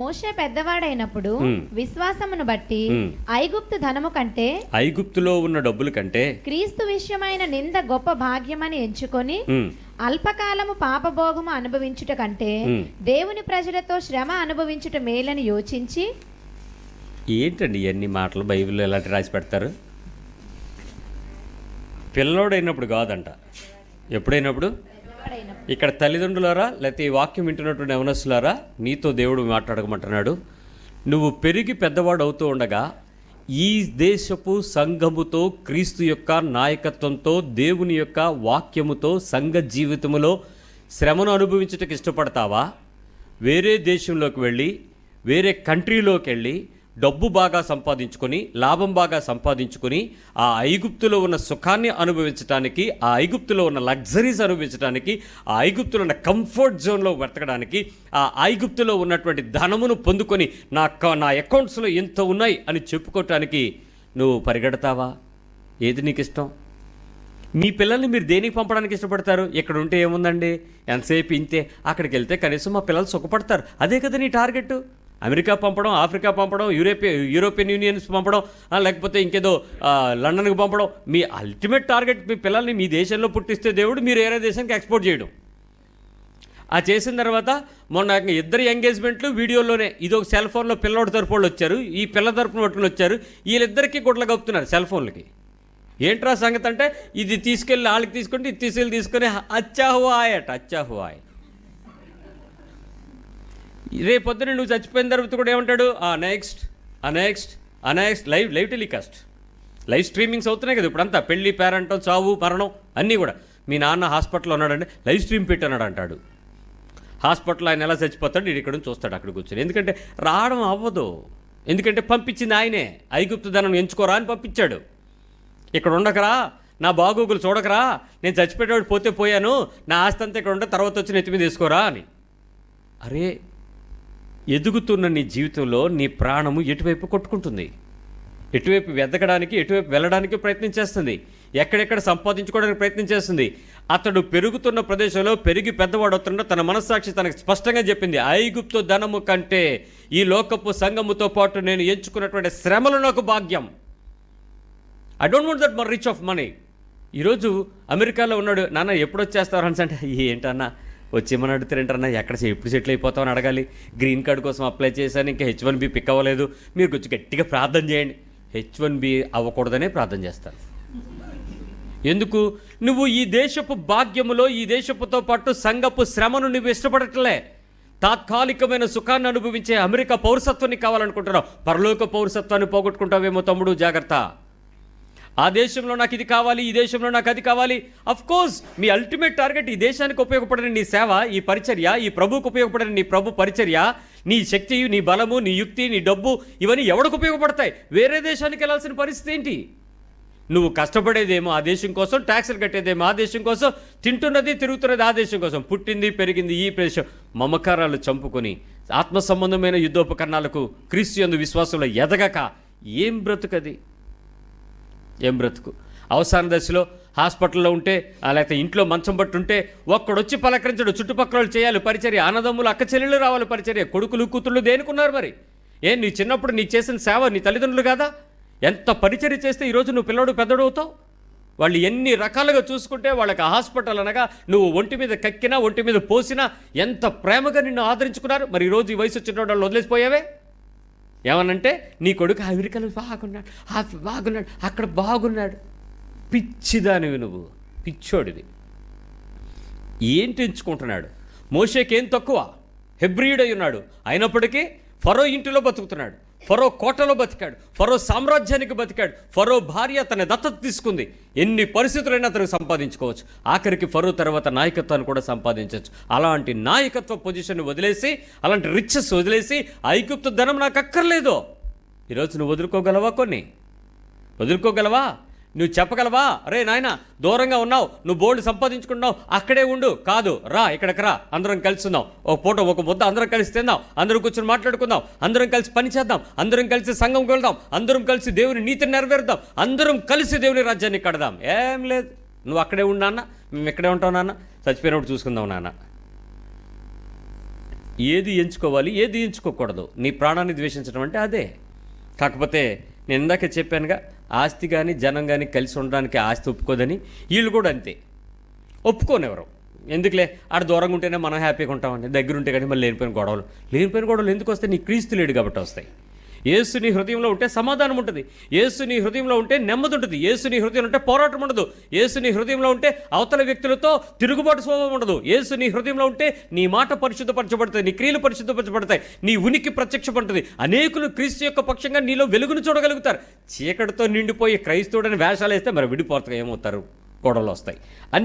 మోషే పెద్దవాడైనప్పుడు. విశ్వాసమును బట్టి. ఐగుప్తు ధనము కంటే ఐగుప్తులో ఉన్న డబ్బుల కంటే క్రీస్తు విషయమైన నింద గొప్ప భాగ్యమని ఎంచుకొని అల్పకాలము పాపభోగము అనుభవించుట కంటే. దేవుని ప్రజలతో శ్రమ అనుభవించుట మేలని యోచించి ఏంటండి ఇవన్నీ మాటలు బైబిల్లో ఎలాంటి రాసి పెడతారు పిల్లోడైనప్పుడు కాదంట ఎప్పుడైనప్పుడు ఇక్కడ తల్లిదండ్రులారా లేకపోతే ఈ వాక్యం వింటున్నటువంటి యవనస్తులారా నీతో దేవుడు మాట్లాడకమంటున్నాడు. నువ్వు పెరిగి పెద్దవాడు అవుతూ ఉండగా ఈ దేశపు సంఘముతో క్రీస్తు యొక్క నాయకత్వంతో దేవుని యొక్క వాక్యముతో సంఘ జీవితములో శ్రమను అనుభవించటకు ఇష్టపడతావా? వేరే దేశంలోకి వెళ్ళి వేరే కంట్రీలోకి వెళ్ళి డబ్బు బాగా సంపాదించుకొని లాభం బాగా సంపాదించుకొని ఆ ఐగుప్తులో ఉన్న సుఖాన్ని అనుభవించడానికి ఆ ఐగుప్తులో ఉన్న లగ్జరీస్ అనుభవించడానికి ఆ ఐగుప్తులో ఉన్న కంఫర్ట్ జోన్లో బ్రతకడానికి ఆ ఐగుప్తులో ఉన్నటువంటి ధనమును పొందుకొని నా నా అకౌంట్స్లో ఎంత ఉన్నాయి అని చెప్పుకోవటానికి నువ్వు పరిగెడతావా? ఏది నీకు ఇష్టం? మీ పిల్లల్ని మీరు దేనికి పంపడానికి ఇష్టపడతారు? ఇక్కడ ఉంటే ఏముందండి? ఎంతసేపు ఇంతే అక్కడికి వెళ్తే కనీసం మా పిల్లలు సుఖపడతారు. అదే కదా నీ టార్గెట్ అమెరికా పంపడం ఆఫ్రికా పంపడం యూరోపియ యూరోపియన్ యూనియన్స్ పంపడం లేకపోతే ఇంకేదో లండన్కి పంపడం. మీ అల్టిమేట్ టార్గెట్ మీ పిల్లల్ని మీ దేశంలో పుట్టిస్తే దేవుడు మీరు వేరే దేశానికి ఎక్స్పోర్ట్ చేయడం. ఆ చేసిన తర్వాత మొన్న ఇద్దరు ఎంగేజ్మెంట్లు వీడియోలోనే ఇది ఒక సెల్ ఫోన్లో పిల్లోడి తరపు వాళ్ళు వచ్చారు ఈ పిల్ల తరపున పట్టుకుని వచ్చారు వీళ్ళిద్దరికీ గుడ్లు కప్పుతున్నారు సెల్ ఫోన్లకి. ఏంట్రా సంగతి అంటే ఇది తీసుకెళ్ళి వాళ్ళకి తీసుకుంటే ఇది తీసుకెళ్ళి తీసుకొని అచ్చా హువాయ్ అట అచ్చా హువాయ్ రేపొద్దున నువ్వు చచ్చిపోయిన తర్వాత కూడా ఏమంటాడు? ఆ నెక్స్ట్ ఆ నెక్స్ట్ ఆ next live live telecast live streamings అవుతున్నాయి కదా ఇప్పుడంతా పెళ్ళి పేరంటం చావు మరణం అన్నీ కూడా. మీ నాన్న హాస్పిటల్లో ఉన్నాడంటే లైవ్ స్ట్రీమ్ పెట్టన్నాడు అంటాడు. హాస్పిటల్ ఆయన ఎలా చచ్చిపోతాడు? ఇక్కడ నుంచి చూస్తాడు అక్కడ కూర్చొని. ఎందుకంటే రావడం అవ్వదు. ఎందుకంటే పంపించింది ఆయనే. ఐగుప్తు ధనం ఎంచుకోరా అని పంపించాడు. ఇక్కడ ఉండకరా. నా బాగోగులు చూడకరా. నేను చచ్చిపోయేవాడు పోతే పోయాను. నా ఆస్తి అంతా ఇక్కడ ఉంటే తర్వాత వచ్చి నెత్తి మీద తీసుకోరా అని. అరే ఎదుగుతున్న నీ జీవితంలో నీ ప్రాణము ఎటువైపు కొట్టుకుంటుంది? ఎటువైపు వెతకడానికి ఎటువైపు వెళ్ళడానికి ప్రయత్నం చేస్తుంది? ఎక్కడెక్కడ సంపాదించుకోవడానికి ప్రయత్నం చేస్తుంది? అతడు పెరుగుతున్న ప్రదేశంలో పెరిగి పెద్దవాడు అవుతున్న తన మనస్సాక్షి తనకు స్పష్టంగా చెప్పింది ఐగుప్తు ధనము కంటే ఈ లోకపు సంఘముతో పాటు నేను ఎంచుకున్నటువంటి శ్రమలు నాకు భాగ్యం. I don't want that more rich of money ఈరోజు అమెరికాలో ఉన్నాడు నాన్న ఎప్పుడు వచ్చేస్తారు అని అంటే ఏంటన్నా వచ్చేమని అడుగుతారేంటన్నా ఎక్కడ ఎప్పుడు సెటిల్ అయిపోతామని అడగాలి. గ్రీన్ కార్డ్ కోసం అప్లై చేశాను ఇంకా హెచ్ వన్ బి పిక్ అవ్వలేదు. మీరు కొంచెం గట్టిగా ప్రార్థన చేయండి. హెచ్ వన్ బి అవ్వకూడదనే ప్రార్థన చేస్తాను ఎందుకు? నువ్వు ఈ దేశపు భాగ్యములో ఈ దేశపుతో పాటు సంఘపు శ్రమను నువ్వు ఇష్టపడట్లే. తాత్కాలికమైన సుఖాన్ని అనుభవించే అమెరికా పౌరసత్వాన్ని కావాలనుకుంటున్నావు. పరలోక పౌరసత్వాన్ని పోగొట్టుకుంటావేమో తమ్ముడు జాగ్రత్త. ఆ దేశంలో నాకు ఇది కావాలి ఈ దేశంలో నాకు అది కావాలి. అఫ్ కోర్స్ మీ అల్టిమేట్ టార్గెట్ ఈ దేశానికి ఉపయోగపడని నీ సేవ ఈ పరిచర్య ఈ ప్రభువుకు ఉపయోగపడని నీ ప్రభు పరిచర్య నీ శక్తి నీ బలము నీ యుక్తి నీ డబ్బు ఇవన్నీ ఎవడికి ఉపయోగపడతాయి? వేరే దేశానికి వెళ్ళాల్సిన పరిస్థితి ఏంటి? నువ్వు కష్టపడేదేమో ఆ దేశం కోసం ట్యాక్సులు కట్టేదేమో ఆ దేశం కోసం తింటున్నది తిరుగుతున్నది ఆ దేశం కోసం. పుట్టింది పెరిగింది ఈ ప్రదేశం. మమకారాలు చంపుకొని ఆత్మ సంబంధమైన యుద్ధోపకరణాలకు క్రీస్తు విశ్వాసంలో ఎదగక ఏం బ్రతుకది? ఏం బ్రతుకు? అవసాన దశలో హాస్పిటల్లో ఉంటే ఆ లేకపోతే ఇంట్లో మంచం పట్టుంటే ఒక్కడొచ్చి పలకరించడు. చుట్టుపక్కల చేయాలి పరిచర్య. అన్నదమ్ములు అక్క చెల్లెళ్ళు రావాలి పరిచర్య. కొడుకులు కూతుళ్ళు దేనికున్నారు మరి? ఏం నీ చిన్నప్పుడు నీకు చేసిన సేవ నీ తల్లిదండ్రులు కాదా? ఎంత పరిచర్య చేస్తే ఈరోజు నువ్వు పిల్లడు పెద్దడవుతావు వాళ్ళు ఎన్ని రకాలుగా చూసుకుంటే వాళ్ళకి హాస్పిటల్ అనగా నువ్వు ఒంటి మీద కక్కినా ఒంటి మీద పోసినా ఎంత ప్రేమగా నిన్ను ఆదరించుకున్నారు? మరి ఈరోజు ఈ వయసు వచ్చిన వాళ్ళు వదిలేసిపోయావే? ఏమనంటే నీ కొడుకు అమెరికాలో బాగున్నాడు ఆ బాగున్నాడు అక్కడ బాగున్నాడు. పిచ్చిదానివి నువ్వు పిచ్చోడిది ఏంటి ఎంచుకుంటున్నాడు మోషేకేం తక్కువ? హెబ్రియుడై ఉన్నాడు. అయినప్పటికీ ఫరో ఇంటిలో బతుకుతున్నాడు. ఫరో కోటలో బతికాడు ఫరో సామ్రాజ్యానికి బతికాడు ఫరో భార్య తన దత్తత తీసుకుంది. ఎన్ని పరిస్థితులైనా అతను సంపాదించుకోవచ్చు. ఆఖరికి ఫరో తర్వాత నాయకత్వాన్ని కూడా సంపాదించవచ్చు. అలాంటి నాయకత్వ పొజిషన్ వదిలేసి అలాంటి రిచెస్ వదిలేసి ఐగుప్తు ధనం నాకు అక్కర్లేదు. ఈరోజు నువ్వు వదులుకోగలవా కొన్ని? వదులుకోగలవా? నువ్వు చెప్పగలవా? రే నాయన దూరంగా ఉన్నావు. నువ్వు బోల్డ్ సంపాదించుకున్నావు అక్కడే ఉండు. కాదు రా ఇక్కడికి రా. అందరం కలిసి ఒక పూట ఒక ముద్ద అందరం కలిసి తిందాం. అందరం కూర్చొని మాట్లాడుకుందాం. అందరం కలిసి పని చేద్దాం. అందరం కలిసి సంఘంకి వెళ్దాం అందరం కలిసి దేవుని నీతిని నెరవేరుదాం అందరం కలిసి దేవుని రాజ్యాన్ని కడదాం. ఏం లేదు. నువ్వు అక్కడే ఉండు నాన్న. మేము ఇక్కడే ఉంటావు నాన్న. చచ్చిపోయినప్పుడు చూసుకుందాం నాన్న. ఏది ఎంచుకోవాలి ఏది ఎంచుకోకూడదు. నీ ప్రాణాన్ని ద్వేషించడం అంటే అదే. కాకపోతే నేను ఇందాకే చెప్పానుగా ఆస్తి కానీ జనం కానీ కలిసి ఉండడానికి ఆస్తి ఒప్పుకోదని వీళ్ళు కూడా అంతే. ఒప్పుకోనివ్వరు. ఎందుకులే? ఆడ దూరంగా ఉంటేనే మనం హ్యాపీగా ఉంటామండి దగ్గర ఉంటే కానీ మళ్ళీ లేనిపోయిన గొడవలు. లేనిపోయిన గొడవలు ఎందుకు వస్తాయి? నీ క్రీస్తు లేడు కాబట్టి వస్తాయి. ఏసు నీ హృదయంలో ఉంటే సమాధానం ఉంటుంది. ఏసు నీ హృదయంలో ఉంటే నెమ్మది ఉంటుంది. ఏసు నీ హృదయంలో ఉంటే పోరాటం ఉండదు. ఏసు నీ హృదయంలో ఉంటే అవతల వ్యక్తులతో తిరుగుబాటు స్వభావం ఉండదు. ఏసు నీ హృదయంలో ఉంటే నీ మాట పరిశుద్ధపరచబడుతుంది నీ క్రియలు పరిశుద్ధపరచబడతాయి. నీ ఉనికి ప్రత్యక్షపడుతుంది అనేకులు క్రీస్తు యొక్క పక్షంగా నీలో వెలుగును చూడగలుగుతారు. చీకటితో నిండిపోయి క్రైస్తవుడని వేషాలు వేస్తే మరి విడిపోతగా ఏమవుతారు? గొడవలు వస్తాయి. అన్ని